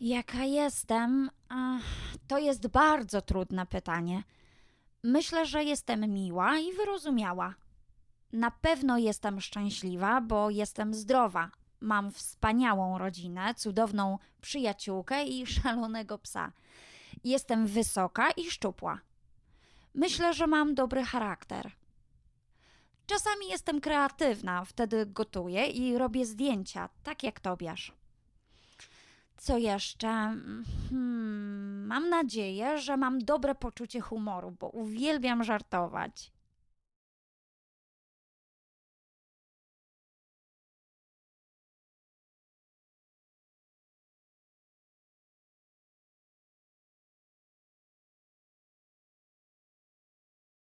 Jaka jestem? To jest bardzo trudne pytanie. Myślę, że jestem miła i wyrozumiała. Na pewno jestem szczęśliwa, bo jestem zdrowa. Mam wspaniałą rodzinę, cudowną przyjaciółkę i szalonego psa. Jestem wysoka i szczupła. Myślę, że mam dobry charakter. Czasami jestem kreatywna, wtedy gotuję i robię zdjęcia, tak jak Tobiasz. Co jeszcze? Hmm, mam nadzieję, że mam dobre poczucie humoru, bo uwielbiam żartować.